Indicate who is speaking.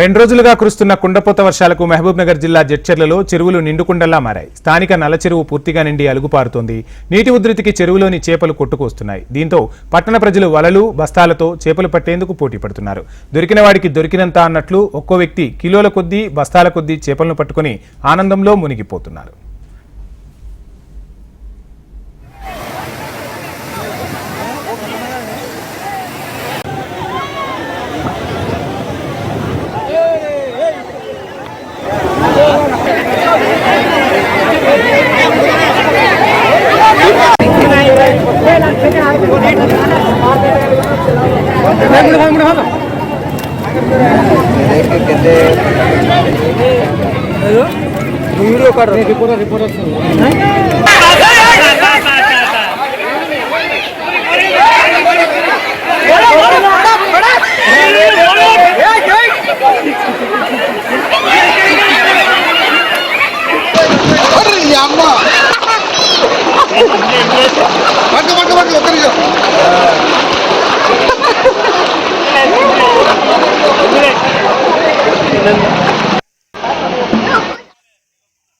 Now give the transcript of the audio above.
Speaker 1: రెండు రోజులుగా కురుస్తున్న కుండపోత వర్షాలకు మహబూబ్ నగర్ జిల్లా జడ్చర్లలో చెరువులు నిండుకుండల్లా మారాయి. స్థానిక నల్ల చెరువు పూర్తిగా నిండి అలుగుపారుతోంది. నీటి ఉధృతికి చెరువులోని చేపలు కొట్టుకొస్తున్నాయి దీంతో పట్టణ ప్రజలు వలలు బస్తాలతో చేపలు పట్టేందుకు పోటీ పడుతున్నారు. దొరికిన వాడికి దొరికినంత అన్నట్లు ఒక్కో వ్యక్తి కిలోల కొద్దీ బస్తాల కొద్దీ చేపలను పట్టుకుని ఆనందంలో మునిగిపోతున్నారు.
Speaker 2: ఈ ഇല്ലല്ലോ